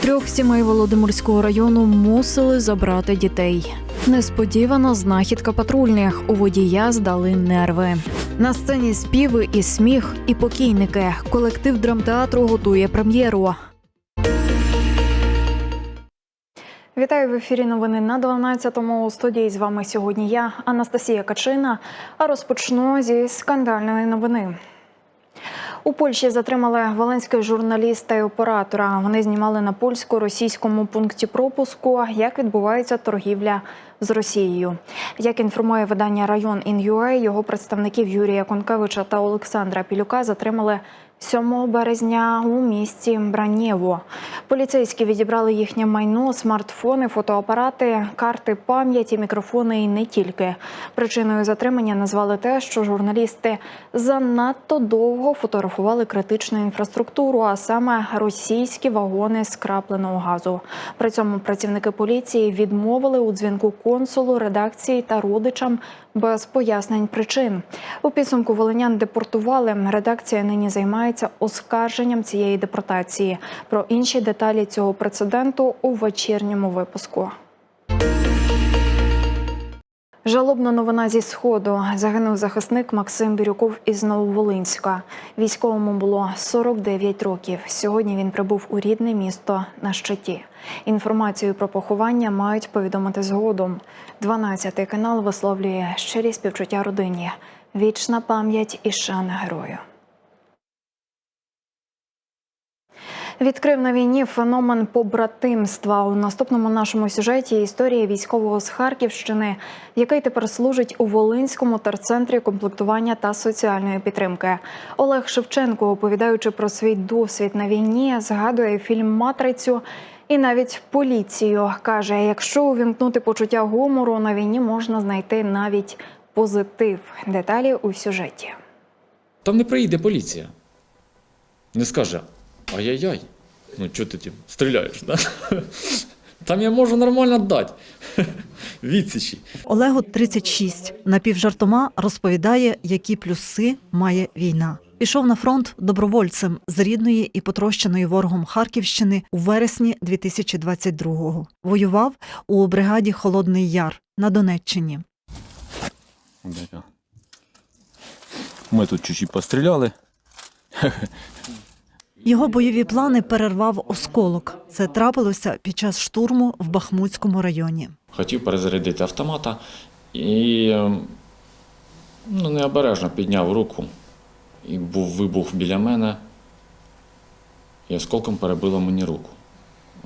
Трьох сімей Володимирського району мусили забрати дітей. Несподівана знахідка патрульних у водія здали нерви. На сцені співи і сміх, і покійники. Колектив драмтеатру готує прем'єру. Вітаю в ефірі. Новини на 12-му. У студії з вами сьогодні я, Анастасія Качина. А розпочну зі скандальної новини. У Польщі затримали волинських журналіста і оператора. Вони знімали на польсько-російському пункті пропуску, як відбувається торгівля з Росією. Як інформує видання Район Ін'юе, його представників Юрія Конкевича та Олександра Пілюка затримали 7 березня у місті Бранєво. Поліцейські відібрали їхнє майно, смартфони, фотоапарати, карти пам'яті, мікрофони і не тільки. Причиною затримання назвали те, що журналісти занадто довго фотографували критичну інфраструктуру, а саме російські вагони скрапленого газу. При цьому працівники поліції відмовили у дзвінку консулу, редакції та родичам без пояснень причин. У підсумку волинян депортували. Редакція нині займається оскарженням цієї депортації. Про інші деталі цього прецеденту у вечірньому випуску. Жалобна новина зі сходу загинув захисник Максим Бірюков із Нововолинська. Військовому було 49 років. Сьогодні він прибув у рідне місто на щиті. Інформацію про поховання мають повідомити згодом. 12 канал висловлює щирі співчуття родині. Вічна пам'ять і шана герою. Відкрив на війні феномен побратимства у наступному нашому сюжеті. Історія військового з Харківщини, який тепер служить у Волинському терцентрі комплектування та соціальної підтримки. Олег Шевченко, оповідаючи про свій досвід на війні, згадує фільм Матрицю. І навіть поліцію каже: якщо увімкнути почуття гумору на війні, можна знайти навіть позитив. Деталі у сюжеті. Там не приїде поліція. Не скаже ай-яй-яй, ну чого ти тим стріляєш? Да? Там я можу нормально дати. Відсічі. Олегу 36. Напівжартома розповідає, які плюси має війна. Пішов на фронт добровольцем з рідної і потрощеної ворогом Харківщини у вересні 2022-го. Воював у бригаді Холодний Яр на Донеччині. Ми тут чуть-чуть постріляли. Його бойові плани перервав осколок. Це трапилося під час штурму в Бахмутському районі. Хотів перезарядити автомата і ем, ну, необережно підняв руку. І був вибух біля мене. І осколком перебило мені руку.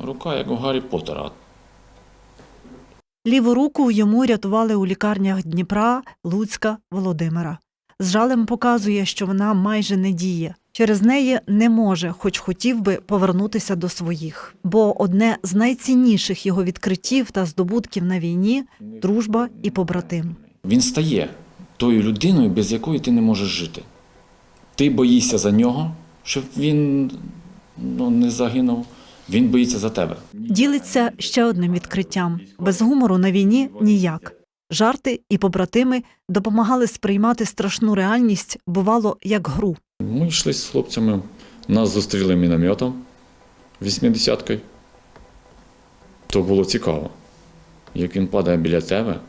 Рука, як у Гаррі Поттера. Ліву руку йому рятували у лікарнях Дніпра, Луцька, Володимира. З жалем показує, що вона майже не діє. Через неї не може, хоч хотів би повернутися до своїх. Бо одне з найцінніших його відкриттів та здобутків на війні дружба і побратим. Він стає тою людиною, без якої ти не можеш жити. Ти боїшся за нього, щоб він ну, не загинув. Він боїться за тебе. Ділиться ще одним відкриттям: без гумору на війні ніяк. Жарти і побратими допомагали сприймати страшну реальність, бувало як гру. Ми йшли з хлопцями, нас зустріли мінометом 80-кою. То було цікаво, як він падає біля тебе,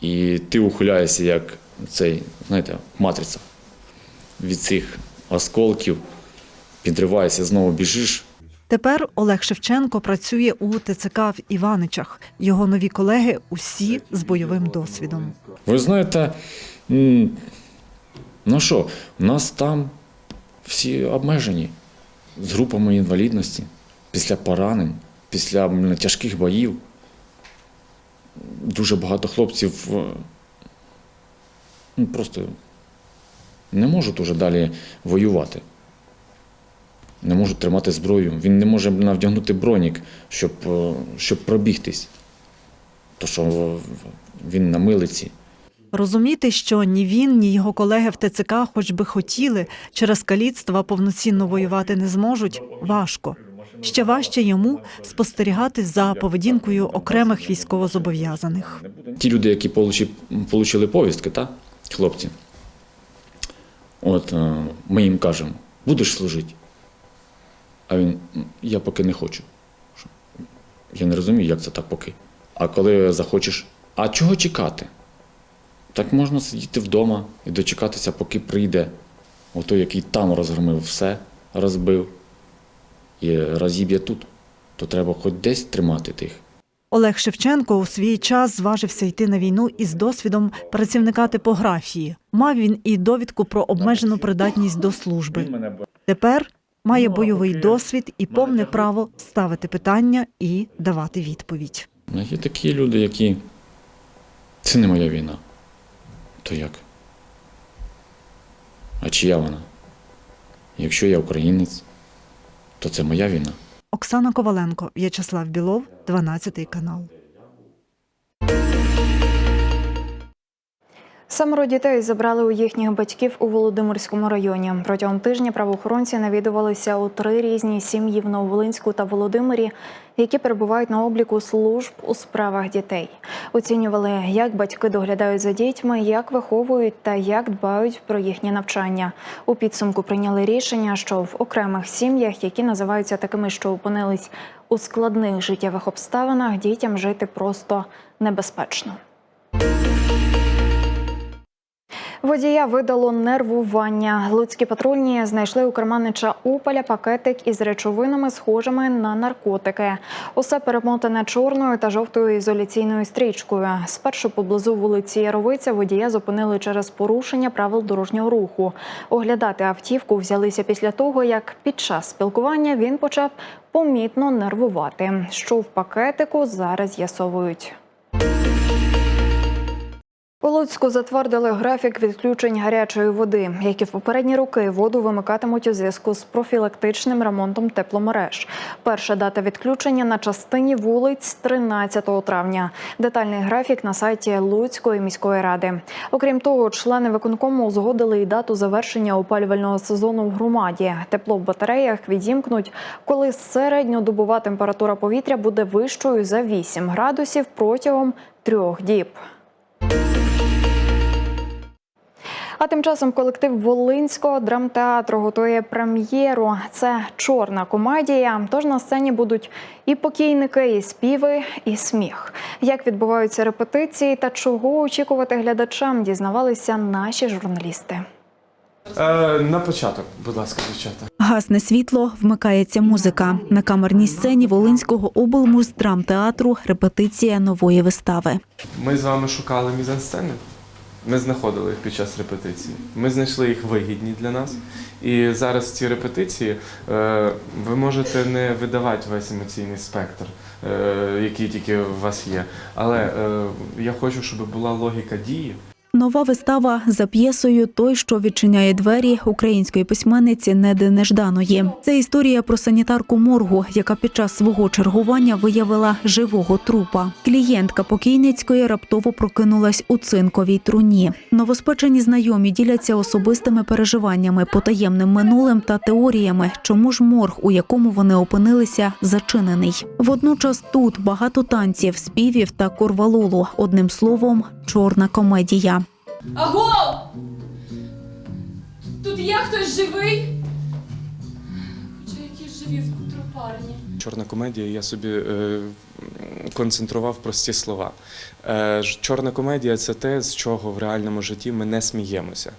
і ти ухиляєшся, як цей, знаєте, матриця від цих осколків, підриваєшся, знову біжиш. Тепер Олег Шевченко працює у ТЦК в Іваничах. Його нові колеги усі з бойовим досвідом. Ви знаєте, ну що, у нас там всі обмежені з групами інвалідності, після поранень, після тяжких боїв. Дуже багато хлопців е, ну, просто не можуть уже далі воювати. Не можуть тримати зброю. Він не може навдягнути бронік, щоб, е, щоб пробігтись. То що він на милиці. Розуміти, що ні він, ні його колеги в ТЦК, хоч би хотіли, через каліцтва повноцінно воювати не зможуть, важко. Ще важче йому спостерігати за поведінкою окремих військовозобов'язаних. Ті люди, які получили повістки, та, хлопці, от е, ми їм кажемо, будеш служити. А він, я поки не хочу. Я не розумію, як це так поки. А коли захочеш, а чого чекати? Так можна сидіти вдома і дочекатися, поки прийде отой, який там розгромив все, розбив і розіб'є тут. То треба хоч десь тримати тих. Олег Шевченко у свій час зважився йти на війну із досвідом працівника типографії. Мав він і довідку про обмежену придатність до служби. Тепер має бойовий досвід і повне право ставити питання і давати відповідь. Ну, Є такі люди, які. Це не моя війна. То як? А чия вона? Якщо я українець, то це моя війна. Оксана Коваленко, В'ячеслав Білов, 12 канал. Семеро дітей забрали у їхніх батьків у Володимирському районі. Протягом тижня правоохоронці навідувалися у три різні сім'ї в Нововолинську та Володимирі, які перебувають на обліку служб у справах дітей. Оцінювали, як батьки доглядають за дітьми, як виховують та як дбають про їхнє навчання. У підсумку прийняли рішення, що в окремих сім'ях, які називаються такими, що опинились у складних життєвих обставинах, дітям жити просто небезпечно. Водія видало нервування. Луцькі патрульні знайшли у керманича Опеля пакетик із речовинами, схожими на наркотики. Усе перемотане чорною та жовтою ізоляційною стрічкою. Спершу поблизу вулиці Яровиця водія зупинили через порушення правил дорожнього руху. Оглядати автівку взялися після того, як під час спілкування він почав помітно нервувати. Що в пакетику зараз з'ясовують. У Луцьку затвердили графік відключень гарячої води, які в попередні роки воду вимикатимуть у зв'язку з профілактичним ремонтом тепломереж. Перша дата відключення на частині вулиць 13 травня. Детальний графік на сайті Луцької міської ради. Окрім того, члени виконкому узгодили і дату завершення опалювального сезону в громаді. Тепло в батареях відімкнуть, коли середньодобова температура повітря буде вищою за 8 градусів протягом трьох діб. А тим часом колектив Волинського драмтеатру готує прем'єру. Це чорна комедія. Тож на сцені будуть і покійники, і співи, і сміх. Як відбуваються репетиції та чого очікувати глядачам, дізнавалися наші журналісти. Е, на початок, будь ласка, дівчата. Гасне світло, вмикається музика. На камерній сцені Волинського облмуздрамтеатру репетиція нової вистави. Ми з вами шукали мізансцени. Ми знаходили їх під час репетиції. Ми знайшли їх вигідні для нас. І зараз ці репетиції е, ви можете не видавати весь емоційний спектр, е, який тільки у вас є. Але е, я хочу, щоб була логіка дії. Нова вистава за п'єсою Той, що відчиняє двері української письменниці Неди Нежданої. Це історія про санітарку моргу, яка під час свого чергування виявила живого трупа. Клієнтка покійницької раптово прокинулась у цинковій труні. Новоспечені знайомі діляться особистими переживаннями, потаємним минулим та теоріями, чому ж морг, у якому вони опинилися, зачинений. Водночас тут багато танців, співів та корвалолу. Одним словом, чорна комедія. Аго! Тут є хтось живий? Хоча які живі в трупарні. Чорна комедія, я собі е, концентрував прості слова. Е, чорна комедія це те, з чого в реальному житті ми не сміємося.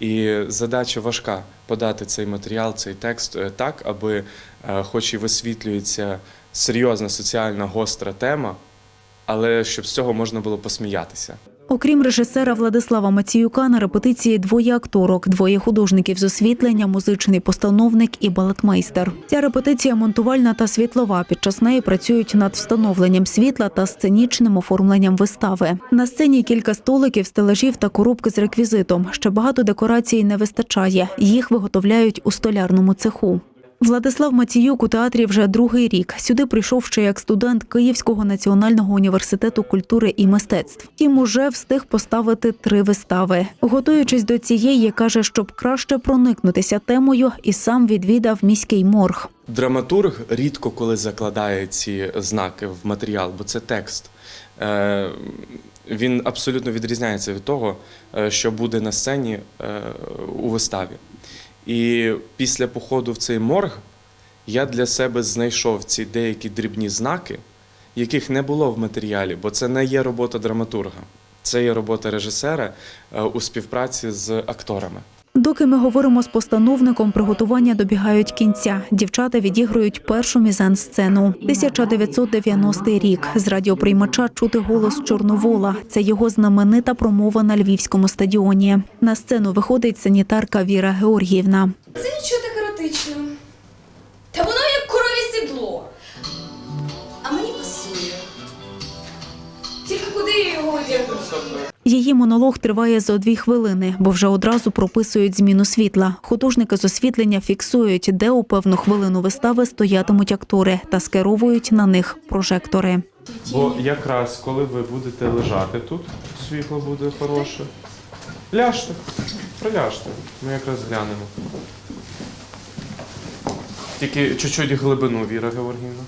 І задача важка подати цей матеріал, цей текст е, так, аби, е, хоч і висвітлюється серйозна соціальна гостра тема, але щоб з цього можна було посміятися. Окрім режисера Владислава Маціюка, на репетиції двоє акторок, двоє художників з освітлення, музичний постановник і балетмейстер. Ця репетиція монтувальна та світлова. Під час неї працюють над встановленням світла та сценічним оформленням вистави. На сцені кілька столиків, стелажів та коробки з реквізитом. Ще багато декорацій не вистачає. Їх виготовляють у столярному цеху. Владислав Маціюк у театрі вже другий рік. Сюди прийшов ще як студент Київського національного університету культури і мистецтв. Втім, уже встиг поставити три вистави. Готуючись до цієї, каже, щоб краще проникнутися темою, і сам відвідав міський морг. Драматург рідко коли закладає ці знаки в матеріал, бо це текст. Е, Він абсолютно відрізняється від того, е, що буде на сцені е, у виставі. І після походу в цей морг я для себе знайшов ці деякі дрібні знаки, яких не було в матеріалі, бо це не є робота драматурга, це є робота режисера е, у співпраці з акторами. Доки ми говоримо з постановником, приготування добігають кінця. Дівчата відігрують першу мізансцену. 1990 рік. З радіоприймача чути голос Чорновола. Це його знаменита промова на львівському стадіоні. На сцену виходить санітарка Віра Георгіївна. Це нічого так еротично. Та воно як корові сідло. А мені пасує. Тільки куди я його одягну? Її монолог триває зо дві хвилини, бо вже одразу прописують зміну світла. Художники з освітлення фіксують, де у певну хвилину вистави стоятимуть актори та скеровують на них прожектори. Бо якраз коли ви будете лежати тут, світло буде хороше. Ляжте, проляжте. Ми якраз глянемо. Тільки чуть-чуть глибину, Віра Георгіївна.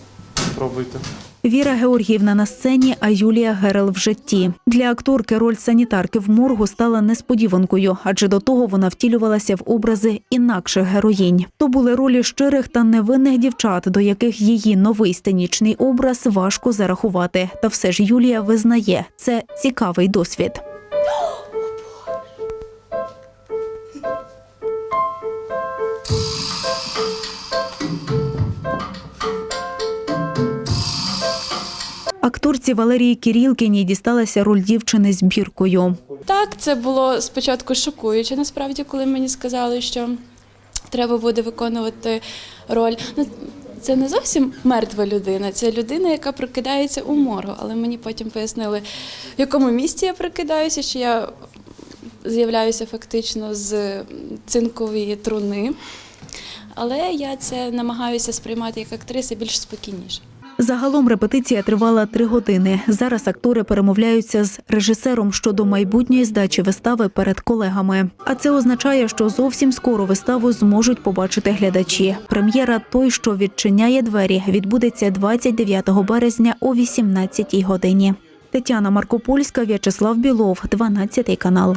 Пробуйте. Віра Георгіївна на сцені, а Юлія Герел в житті. Для акторки роль санітарки в моргу стала несподіванкою, адже до того вона втілювалася в образи інакших героїнь. То були ролі щирих та невинних дівчат, до яких її новий сценічний образ важко зарахувати. Та все ж Юлія визнає, це цікавий досвід. Акторці Валерії Кірілкіній дісталася роль дівчини з біркою. Так, це було спочатку шокуюче, насправді, коли мені сказали, що треба буде виконувати роль. Ну, Це не зовсім мертва людина, це людина, яка прокидається у моргу. Але мені потім пояснили, в якому місці я прокидаюся, що я з'являюся фактично з цинкової труни. Але я це намагаюся сприймати як актриса більш спокійніше. Загалом репетиція тривала три години. Зараз актори перемовляються з режисером щодо майбутньої здачі вистави перед колегами. А це означає, що зовсім скоро виставу зможуть побачити глядачі. Прем'єра той, що відчиняє двері, відбудеться 29 березня о 18 годині. Тетяна Маркопольська, В'ячеслав Білов, 12 канал.